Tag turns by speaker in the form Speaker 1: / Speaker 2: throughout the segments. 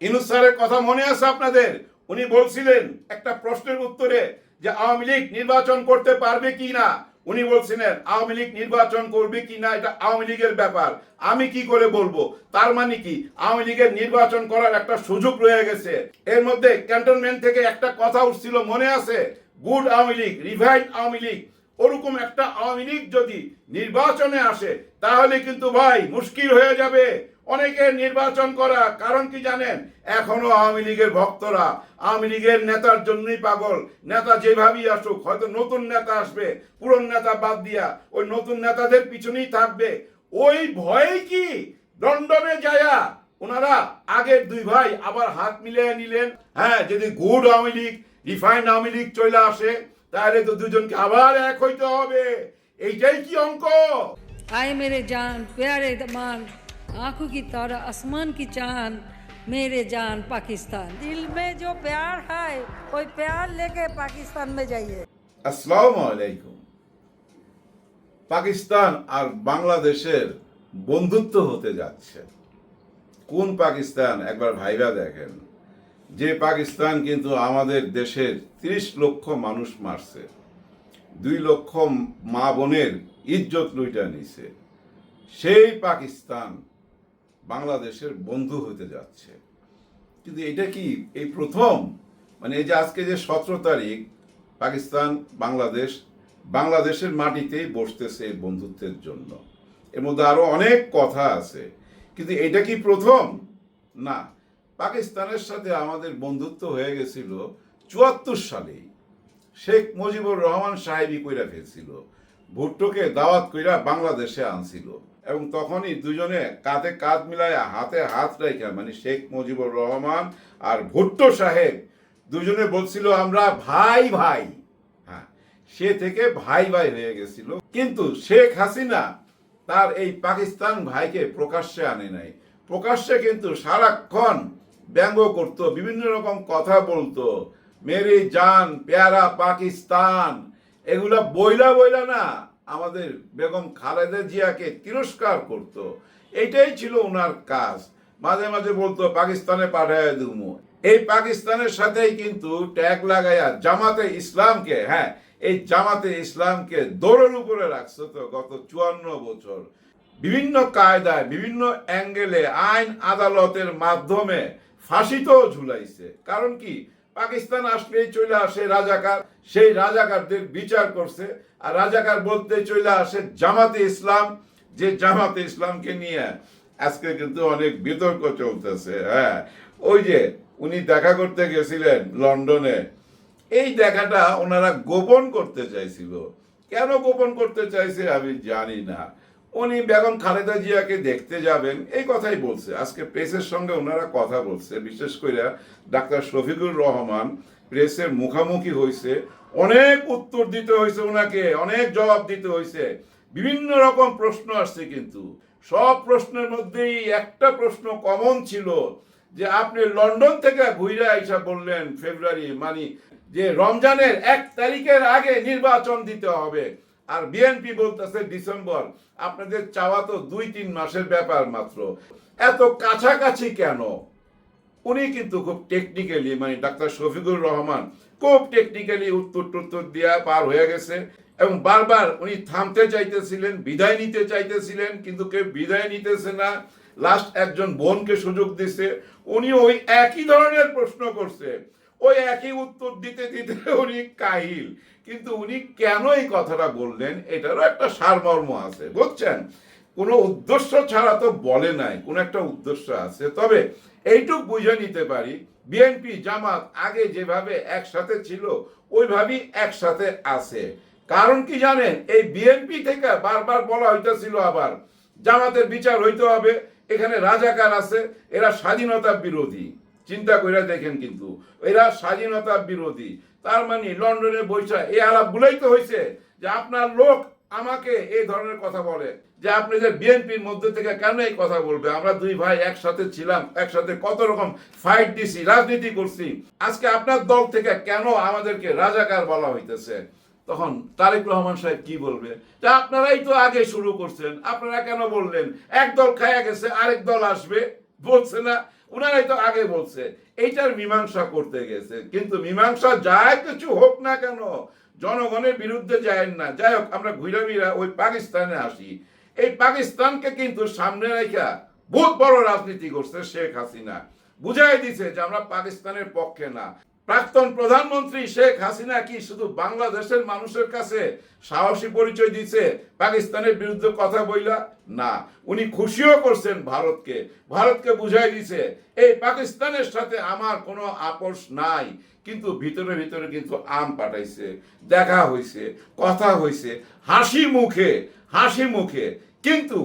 Speaker 1: ইনুস স্যারের কথা মনে আছে আপনাদের? উনি বলছিলেন একটা প্রশ্নের উত্তরে যে আওয়ামী লীগ নির্বাচন করতে পারবে কি না। উনি বলছিলেন, আওয়ামী লীগ নির্বাচন করবে কি না, এটা আওয়ামী লীগের ব্যাপার। আমি কি করে বলব? তার মানে কি? আওয়ামী লীগের নির্বাচন করার একটা সুযোগ রয়ে গেছে। এর মধ্যে ক্যান্টনমেন্ট থেকে একটা কথা উঠছিল, মনে আছে? Good Awami League revive Awami League. ওরকম একটা আওয়ামী লীগ যদি নির্বাচনে আসে, তাহলে কিন্তু ভাই মুশকিল হয়ে যাবে। অনেকে নির্বাচন করা, কারণ কি জানেন? এখনও আওয়ামী লীগের ভক্তরা, আওয়ামী লীগের নেতার জন্যই পাগল। নেতা যেভাবেই আসুক, হয়তো নতুন নেতা আসবে, পুরন নেতা বাদ দিয়া ওই নতুন নেতাদের পিছনেই থাকবে। ওই ভয়ে কি লন্ডনে যায়া? ওনারা আগের দুই ভাই আবার হাত মিলিয়ে নিলেন। হ্যাঁ যদি গুড আওয়ামী লীগ, রিফাইন্ড আওয়ামী লীগ চলে আসে, তাহলে তো দুজনকে আবার এক হইতে হবে। এইটাই কি অঙ্ক?
Speaker 2: আয় মেরে জান, প্যারে মান। आंखों की तरह आसमान की चांद मेरे जान पाकिस्तान दिल में जो प्यार है कोई प्यार लेके पाकिस्तान में जाइए
Speaker 1: আসসালামু আলাইকুম পাকিস্তান আর বাংলাদেশের বন্ধুত্ব হতে যাচ্ছে কোন পাকিস্তান একবার ভাইবা দেখেন যে পাকিস্তান কিন্তু আমাদের দেশের তিরিশ লক্ষ মানুষ মারছে দুই লক্ষ মা বোনের ইজ্জত লুইটা নিছে সেই পাকিস্তান বাংলাদেশের বন্ধু হতে যাচ্ছে। কিন্তু এটা কি এই প্রথম? মানে এই যে আজকে যে সতেরো তারিখ, পাকিস্তান, বাংলাদেশ, বাংলাদেশের মাটিতেই বসতেছে এই বন্ধুত্বের জন্য। এর মধ্যে আরও অনেক কথা আছে। কিন্তু এটা কি প্রথম? না। পাকিস্তানের সাথে আমাদের বন্ধুত্ব হয়ে গেছিল চুয়াত্তর সালেই। শেখ মুজিবুর রহমান সাহেবই কইরা ফেলছিল, ভুট্টোকে দাওয়াত কইরা বাংলাদেশে আনছিল। এবং তখনই দুজনে কাঁধে কাঁধ মিলায় হাতে হাত রেখা মানে শেখ মুজিবুর রহমান আর ভুট্টো সাহেব, দুজনে বলছিল, আমরা ভাই ভাই। হ্যাঁ সে থেকে ভাই ভাই হয়ে গেছিল। কিন্তু শেখ হাসিনা তার এই পাকিস্তান ভাইকে প্রকাশ্যে আনে নাই। প্রকাশ্যে কিন্তু সারাক্ষণ ব্যঙ্গ করতো, বিভিন্ন রকম কথা বলতো। মেরি জান, পেয়ারা পাকিস্তান, এগুলা বইলা বইলা না আমাদের বেগম খালেদা জিয়াকে তিরস্কার করত। এইটাই ছিল ওনার কাজ। মাঝে মাঝে বলতো, পাকিস্তানে পাঠায় দুমু এই পাকিস্তানের সাথেই কিন্তু ট্যাগ লাগাইয়া জামাতে ইসলামকে হ্যাঁ এই জামাতে ইসলামকে দৌড়ের উপরে রাখছে তো গত চুয়ান্ন বছর। বিভিন্ন কায়দায়, বিভিন্ন অ্যাঙ্গেলে আইন আদালতের মাধ্যমে ফাঁসিতেও ঝুলাইছে। কারণ কি? পাকিস্তান আসলেই চলে আসে রাজাকার, সেই রাজাকারদের বিচার করছে। আর রাজাকার বলতে চলে আসে জামাতে ইসলাম, যে জামাতে ইসলামকে নিয়ে আজকে কিন্তু অনেক বিতর্ক চলতেছে হ্যাঁ। ওই যে উনি দেখা করতে গেছিলেন লন্ডনে, এই দেখাটা ওনারা গোপন করতে চাইছিল। কেন গোপন করতে চাইছে আমি জানি না। উনি বেগম খালেদা জিয়াকে দেখতে যাবেন, এই কথাই বলছে। আজকে প্রেসের সঙ্গে ওনারা কথা বলছে, বিশেষ করে ডাক্তার শফিকুর রহমান প্রেসের মুখামুখি হয়েছে অনেক উত্তর দিতে হয়েছে ওনাকে, অনেক জবাব দিতে হয়েছে। বিভিন্ন রকম প্রশ্ন আসছে কিন্তু। সব প্রশ্নের মধ্যেই একটা প্রশ্ন কমন ছিল যে আপনি লন্ডন থেকে ঘুরে আইসা বললেন ফেব্রুয়ারি মানে যে রমজানের এক তারিখের আগে নির্বাচন দিতে হবে। আর বিএনপি বলতেছে ডিসেম্বর। আপনাদের চাওয়া তো দুই তিন মাসের ব্যাপার মাত্র। এত কাছাকাছি কেন? উনি কিন্তু খুব টেকনিক্যালি মানে ডাক্তার শফিকুর রহমান খুব টেকনিক্যালি উত্তর টুত্তর দিয়া পার হয়ে গেছে এবং বারবার উনি থামতে চাইতেছিলেন, বিদায় নিতে চাইতেছিলেন, কিন্তু কেউ বিদায় নিতেছে না। লাস্ট একজন বোনকে সুযোগ দিছে। উনি ওই একই ধরনের প্রশ্ন করছে। ওই একই উত্তর দিতে দিতে উনি কাহিল। কিন্তু উনি কেন এই কথাটা বললেন? এটারও একটা সারমর্ম আছে, বুঝছেন? কোনো উদ্দেশ্য ছাড়া তো বলে নাই, কোনো একটা উদ্দেশ্য আছে। তবে এইটুক বুঝে নিতে পারি বিএনপি জামাত আগে যেভাবে একসাথে ছিল, ওইভাবেই একসাথে আছে। কারণ কি জানেন, এই বিএনপি থেকে বারবার বলা হইতেছিল আবার, জামাতের বিচার হইতে হবে, এখানে রাজাকার আছে, এরা স্বাধীনতা বিরোধী। চিন্তা করে দেখেন কিন্তু, এরা স্বাধীনতা বিরোধী। তার মানে লন্ডনে বৈশা, এই আলাপ গুলোই তো হয়েছে যে আপনার লোক আমাকে এই ধরনের কথা বলে যে আপনি যে বিএনপির মধ্যে থেকে কেন এই কথা বলবে? আমরা দুই ভাই একসাথে ছিলাম, একসাথে কত রকম ফাইট দিছি, রাজনীতি করছি। আজকে আপনার দল থেকে কেন আমাদেরকে রাজাকার বলা হইতেছে? তখন তারেক রহমান সাহেব কি বলবে? যে আপনারাই তো আগে শুরু করছেন, আপনারা কেন বললেন? এক দল খায়া গেছে, আরেক দল আসবে, বলছে না, উনারাই তো আগে বলছে। এইটার মীমাংসা করতে গেছে। কিন্তু মীমাংসা যায় কিছু হোক না কেন জনগণের বিরুদ্ধে যায় না। যাই হোক, আমরা ঘুরে ফিরা ওই পাকিস্তানে আসি। এই পাকিস্তানকে কিন্তু সামনে রেখা বহুত বড় রাজনীতি করছে শেখ হাসিনা। বুঝাই দিছে যে আমরা পাকিস্তানের পক্ষে না। প্রাক্তন প্রধানমন্ত্রী শেখ হাসিনা কি শুধু বাংলাদেশের মানুষের কাছে সাহসী পরিচয় দিছে, পাকিস্তানের বিরুদ্ধে কথা বইলা? না। উনি খুশিও করছেন ভারতকে। ভারতকে বুঝাই দিছে, এই পাকিস্তানের সাথে আমার কোনো আপোষ নাই। কিন্তু ভিতরে ভিতরে কিন্তু আম পাঠাইছে, দেখা হইছে, কথা হইছে, হাসি মুখে হাসি মুখে। কিন্তু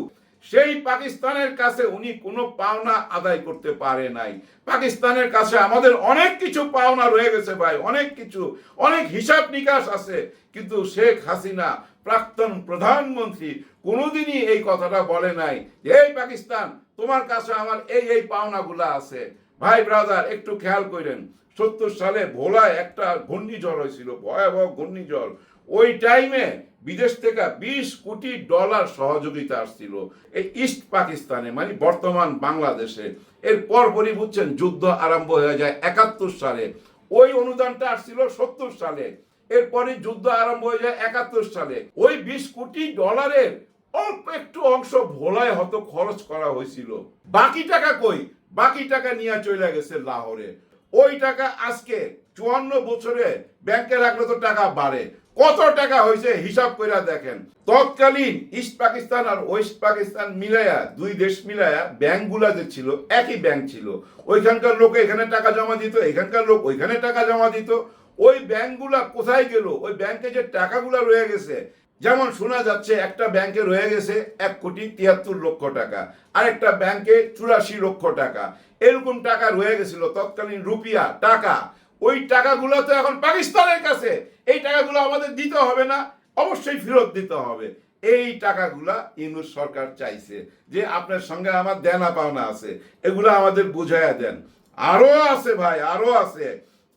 Speaker 1: সেই পাকিস্তানের কাছে উনি কোনো পাওনা আদায় করতে পারে নাই। পাকিস্তানের কাছে আমাদের অনেক কিছু পাওনা রয়ে গেছে ভাই, অনেক কিছু, অনেক হিসাব নিকাশ আছে। কিন্তু শেখ হাসিনা, প্রাক্তন প্রধানমন্ত্রী, কোনোদিনই এই কথাটা বলে নাই যে, এই পাকিস্তান, তোমার কাছে আমার এই এই পাওনাগুলা আছে। ভাই ব্রাদার, একটু খেয়াল করেন সত্তর সালে ভোলায় একটা ঘূর্ণিঝড় হয়েছিল, ভয়াবহ ঘূর্ণিঝড়। ওই টাইমে বিদেশ থেকে বিশ কোটি ডলার সহযোগিতা আসছিল এই ইস্ট পাকিস্তানে মানে বর্তমান বাংলাদেশে। এর পরপরই বুঝছেন, যুদ্ধ আরম্ভ হয়ে যায় একাত্তর সালে। ওই অনুদানটা আসছিল সত্তর সালে। এরপরে যুদ্ধ আরম্ভ হয়ে যায় একাত্তর সালে। ওই বিশ কোটি ডলারের অল্প একটু অংশ ভোলায় হয়তো খরচ করা হয়েছিল। বাকি টাকা কই? বাকি টাকা নিয়ে চলে গেছে লাহোরে। ওই টাকা আজকে চুয়ান্ন বছরে ব্যাংকে রাখলে তো টাকা বাড়ে। কত টাকা হয়েছে হিসাব করে দেখেন। তৎকালীন ইস্ট পাকিস্তান আর ওয়েস্ট পাকিস্তান মিলায়া দুই দেশ মিলায়া ব্যাংকগুলা যে ছিল, একই ব্যাংক ছিল। ওইখানকার লোক এখানে টাকা জমা দিত, এখানকার লোক ওইখানে টাকা জমা দিত। ওই ব্যাংকগুলা কোথায় গেল? ওই ব্যাংকে যে টাকাগুলা রয়ে গেছে যেমন শোনা যাচ্ছে, একটা ব্যাংকে রয়ে গেছে এক কোটি তিয়াত্তর লক্ষ টাকা, আরেকটা ব্যাংকে চুরাশি লক্ষ টাকা। এরকম টাকা রয়ে গেছিল, তৎকালীন রুপিয়া, টাকা। ওই টাকাগুলো তো এখন পাকিস্তানের কাছে। এই টাকাগুলো আমাদের দিতে হবে না, অবশ্যই ফেরত দিতে হবে। এই টাকাগুলা ইউনুস সরকার চাইছে যে আপনার সঙ্গে আমার দেনা পাওনা আছে, এগুলো আমাদের বুঝাইয়া দেন। আরও আছে ভাই, আরও আছে।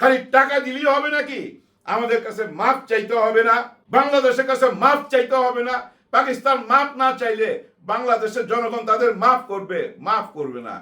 Speaker 1: খালি টাকা দিলেই হবে নাকি? আমাদের কাছে মাপ চাইতে হবে না, বাংলাদেশের কাছে মাপ চাইতে হবে না, পাকিস্তান মাপ না চাইলে বাংলাদেশের জনগণ তাদের মাফ করবে মাফ করবে না।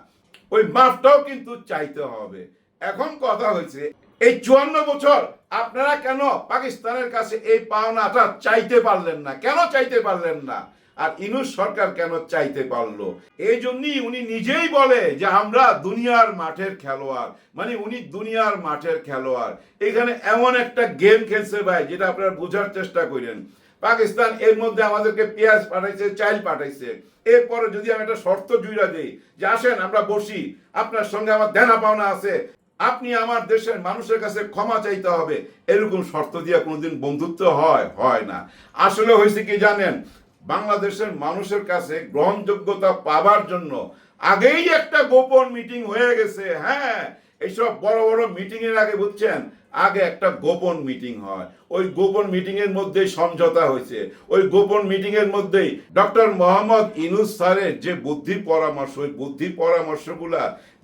Speaker 1: ওই মাফটাও কিন্তু চাইতে হবে। এখন কথা হয়েছে, এই চুয়ান্ন বছর আপনারা কেন পাকিস্তানের কাছে এই পাওনাটা চাইতে পারলেন না? কেন চাইতে পারলেন না? আর ইনুস সরকার কেন চাইতে পারল? এই জন্যই উনি নিজেই বলে যে আমরা দুনিয়ার মাঠের খেলোয়াড়। মানে উনি দুনিয়ার মাঠের খেলোয়াড়। এখানে এমন একটা গেম খেলছে ভাই, যেটা আপনারা বোঝার চেষ্টা করেন। পাকিস্তান এর মধ্যে আমাদেরকে পেঁয়াজ পাঠাইছে, চাইল পাঠাইছে। এরপরে যদি আমি একটা শর্ত জুইরা দিই, যে আসেন, আমরা বসি, আপনার সঙ্গে আমার দেনা পাওনা আছে। আপনি আমার দেশের মানুষের কাছে ক্ষমা চাইতে হবে। এরকম শর্ত দিয়ে কোনোদিন বন্ধুত্ব হয় হয় না। আসলে হয়েছে কি জানেন? বাংলাদেশের মানুষের কাছে গ্রহণযোগ্যতা পাবার জন্য আগেই একটা গোপন মিটিং হয়ে গেছে হ্যাঁ? এইসব বড় বড় মিটিং এর আগে বুঝছেন? আগে একটা গোপন মিটিং হয়। ওই গোপন মিটিং এর মধ্যেই সমঝোতা হয়েছে। ওই গোপন মিটিং এর মধ্যেই ডক্টর মোহাম্মদ ইনুস স্যারের যে বুদ্ধি পরামর্শ, ওই বুদ্ধি পরামর্শগুলা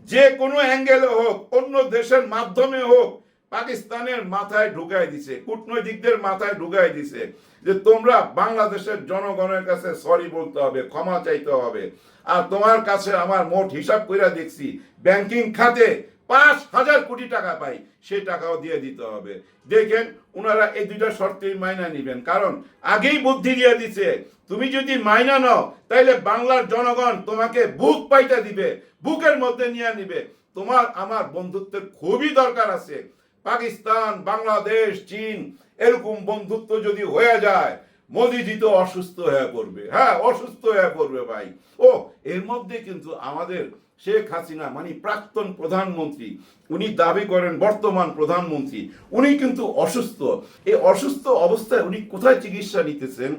Speaker 1: যে কোনো অ্যাঙ্গেলে হোক, অন্য দেশের মাধ্যমে হোক পাকিস্তানের মাথায় ঢুকাই দিছে, কূটনৈতিকদের মাথায় ঢুকাই দিছে যে তোমরা বাংলাদেশের জনগণের কাছে সরি বলতে হবে, ক্ষমা চাইতে হবে। আর তোমার কাছে আমার মোট হিসাব কইরা দেখছি ব্যাংকিং খাতে পাঁচ হাজার কোটি টাকা পাই সেই টাকাও দিয়ে দিতে হবে। দেখেন ওনারা এই দুইটা শর্তেই মাইনা নিবেন। কারণ, আগেই বুদ্ধি দিয়ে দিছে, তুমি যদি মাইনা নাও, তাইলে বাংলার জনগণ তোমাকে বুক পাইটা দিবে, বুকের মধ্যে নিয়ে নিবে। তোমার, আমার বন্ধুত্বের খুবই দরকার আছে। পাকিস্তান, বাংলাদেশ, চীন এরকম বন্ধুত্ব যদি হয়ে যায়, মোদিজি তো অসুস্থ হয়ে পড়বে। হ্যাঁ অসুস্থ হয়ে পড়বে ভাই। ও, এর মধ্যে কিন্তু আমাদের শেখ হাসিনা মানে প্রাক্তন প্রধানমন্ত্রী, উনি দাবি করেন, বর্তমান প্রধানমন্ত্রী, উনি কিন্তু অসুস্থ। এই অসুস্থ অবস্থায় উনি কোথায় চিকিৎসা নিতেছেন,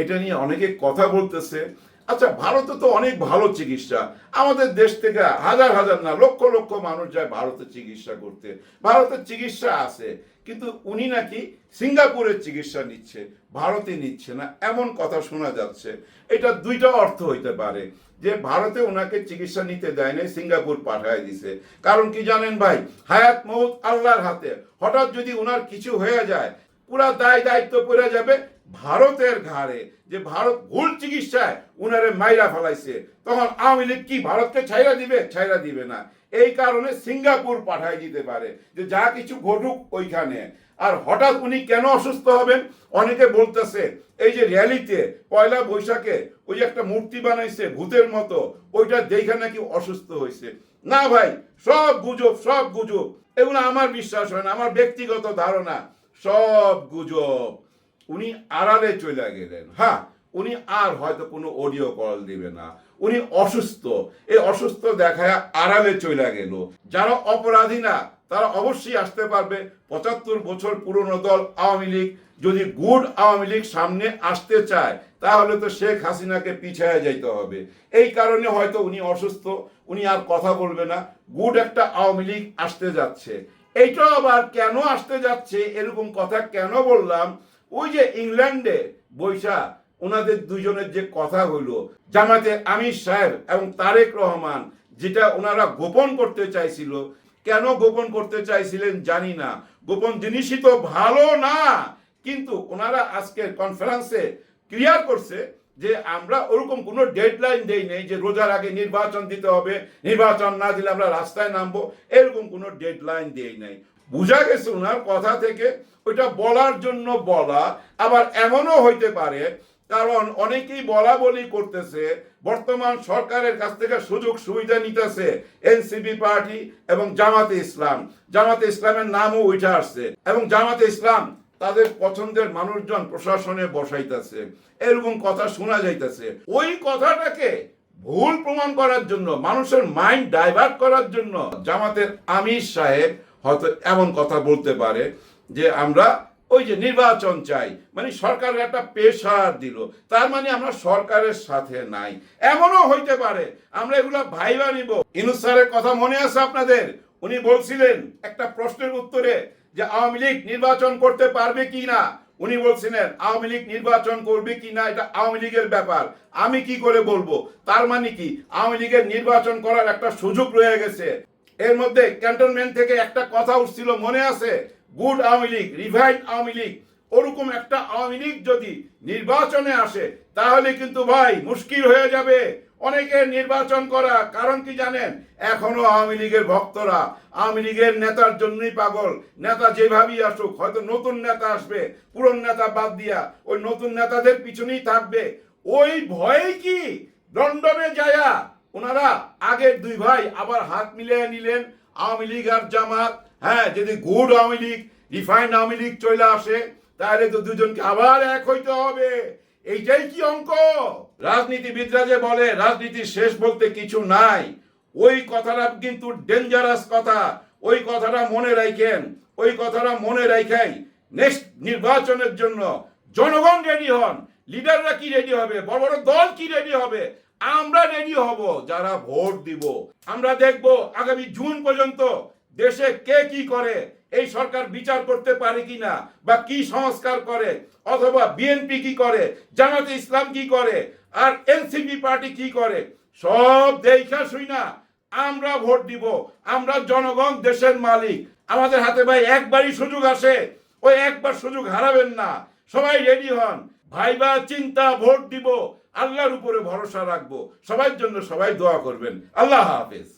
Speaker 1: এটা নিয়ে অনেকে কথা বলতেছে। আচ্ছা ভারতে তো অনেক ভালো চিকিৎসা। আমাদের দেশ থেকে হাজার হাজার না, লক্ষ লক্ষ মানুষ যায় ভারতে চিকিৎসা করতে। ভারতের চিকিৎসা আছে, কিন্তু উনি নাকি সিঙ্গাপুরের চিকিৎসা নিচ্ছে, ভারতে নিচ্ছে না, এমন কথা শোনা যাচ্ছে। এটা দুইটা অর্থ হইতে পারে, যে ভারতে ওনাকে চিকিৎসা নিতে দেয় নাই, সিঙ্গাপুর পাঠায় দিছে। কারণ কি জানেন ভাই? হায়াত মৌত আল্লাহর হাতে। হঠাৎ যদি ওনার কিছু হয়ে যায়, পুরা দায় দায়িত্ব পড়ে যাবে ভারতের ঘাড়ে, যে ভারত ভুল চিকিৎসায় উনারে মাইরা ফেলাইছে, তখন আওয়ামী লীগ কি ভারতকে ছাইরা দিবে? ছাইরা দিবে না। এই কারণে সিঙ্গাপুর পাঠাই দিতে পারে, যে যা কিছু ঘটুক ওইখানে। আর হঠাৎ উনি কেন অসুস্থ হবেন? অনেকে বলতেছে, এই যে র্যালিতে, পয়লা বৈশাখে ওই একটা মূর্তি বানাইছে ভূতের মতো, ওইটা দেখে নাকি অসুস্থ হয়েছে না ভাই, সব গুজব সব গুজব। এগুলো আমার বিশ্বাস হয় না, আমার ব্যক্তিগত ধারণা, সব গুজব। উনি আড়ালে চলে গেলেন। হ্যাঁ উনি আর হয়তো কোনো অডিও কল দিবে না। উনি অসুস্থ। এই অসুস্থ দেখায় আড়ালে চলে গেল। যারা অপরাধী না, তারা অবশ্যই আসতে পারবে। পঁচাত্তর বছর পুরনো দল আওয়ামী লীগ। যদি গুড আওয়ামী লীগ সামনে আসতে চায়, তাহলে তো শেখ হাসিনাকে পিছায় যাইতে হবে। এই কারণে হয়তো উনি অসুস্থ। উনি আর কথা বলবে না। গুড একটা আওয়ামী লীগ আসতে যাচ্ছে। এইটা আবার কেন আসতে যাচ্ছে? এরকম কথা কেন বললাম? ওই যে ইংল্যান্ডে বৈশা ওনাদের দুজনের যে কথা হইল জামাতে আমির সাহেব এবং তারেক রহমান, যেটা ওনারা গোপন করতে চাইছিল, কেন গোপন করতে চাইছিলেন জানি না। গোপন জিনিসই তো ভালো না। কিন্তু ওনারা আজকের কনফারেন্সে ক্লিয়ার করছে যে আমরা ওরকম কোনো ডেডলাইন দেই নেই যে রোজার আগে নির্বাচন দিতে হবে, নির্বাচন না দিলে আমরা রাস্তায় নামবো, এরকম কোনো ডেডলাইন দেই নাই। বোঝা গেছে ওনার কথা থেকে, ওইটা বলার জন্য বলা, আবার এমনও হইতে পারে, কারণ অনেকেই বলা বলি করতেছে, বর্তমান সরকারের কাছ থেকে সুযোগ সুবিধা নিতেছে, এনসিপি পার্টি এবং জামাতে ইসলাম। জামাতে ইসলামের নামও উঠে আসছে এবং জামাতে ইসলাম তাদের পছন্দের মানুষজন প্রশাসনে বসাইতেছে, এরকম কথা শোনা যাইতেছে। ওই কথাটাকে ভুল প্রমাণ করার জন্য, মানুষের মাইন্ড ডাইভার্ট করার জন্য জামাতের আমির সাহেব হয়তো এমন কথা বলতে পারে যে আমরা ওই যে নির্বাচন চাই। মানে সরকারের একটা পেশার দিল। তার মানে আমরা সরকারের সাথে নাই। এমনও হইতে পারে। আমরা এগুলা ভাইবা নিব। ইনুস স্যারের কথা মনে আছে আপনাদের? উনি বলছিলেন একটা প্রশ্নের উত্তরে যে আওয়ামী লীগ নির্বাচন করতে পারবে কি না? উনি বলছিলেন, আওয়ামী লীগ নির্বাচন করবে কি না? এটা আওয়ামী লীগের ব্যাপার। আমি কি করে বলব? তার মানে কি? আওয়ামী লীগের নির্বাচন করার একটা সুযোগ রয়ে গেছে। এর মধ্যে ক্যান্টনমেন্ট থেকে একটা কথা উঠছিল, মনে আছে? গুড আওয়ামী লীগ রিভাইড আওয়ামী লীগ ওরকম একটা আওয়ামী লীগ যদি নির্বাচনে আসে, তাহলে কিন্তু ভাই মুশকিল হয়ে যাবে। অনেকের নির্বাচন করা, কারণ কি জানেন? এখনও আওয়ামী লীগের ভক্তরা আওয়ামী লীগের নেতার জন্যই পাগল। নেতা যেভাবেই আসুক, হয়তো নতুন নেতা আসবে, পুরন নেতা বাদ দিয়া ওই নতুন নেতাদের পিছনেই থাকবে। ওই ভয়ে কি লন্ডনে যায়া ওনারা আগের দুই ভাই আবার হাত মিলিয়ে নিলেন, আওয়ামী লীগ আর জামাত। হ্যাঁ যদি গুড আওয়ামী লীগ, রিফাইন্ড আওয়ামী লীগ চলে আসে, তাহলে তো দুজনকে আবার এক হইতে হবে। এইটাই কি অঙ্ক? রাজনীতিবিদরা যে বলে রাজনীতির শেষ বলতে কিছু নাই। ওই কথাটা কিন্তু ডেঞ্জারাস কথা। ওই কথাটা মনে রাখেন, ওই কথাটা মনে রাখাই নেক্সট নির্বাচনের জন্য জনগণ রেডি হন। লিডাররা কি রেডি হবে? বড় বড় দল কি রেডি হবে? আমরা রেডি হব, যারা ভোট দিব। আমরা দেখব আগামী জুন পর্যন্ত দেশে কে কি করে, এই সরকার বিচার করতে পারে কিনা বা কি সংস্কার করে, অথবা বিএনপি কি করে, জামাতে ইসলাম কি করে, আর এনসিপি পার্টি কি করে, সব দেখা শুই না। আমরা ভোট দিব, আমরা জনগণ দেশের মালিক। আমাদের হাতে ভাই একবারই সুযোগ আসে, ওই একবার সুযোগ হারাবেন না। সবাই রেডি হন। ভাইবা চিন্তা ভোট দিব আল্লাহর উপরে ভরসা রাখব। সবার জন্য সবাই দোয়া করবেন। আল্লাহ হাফেজ।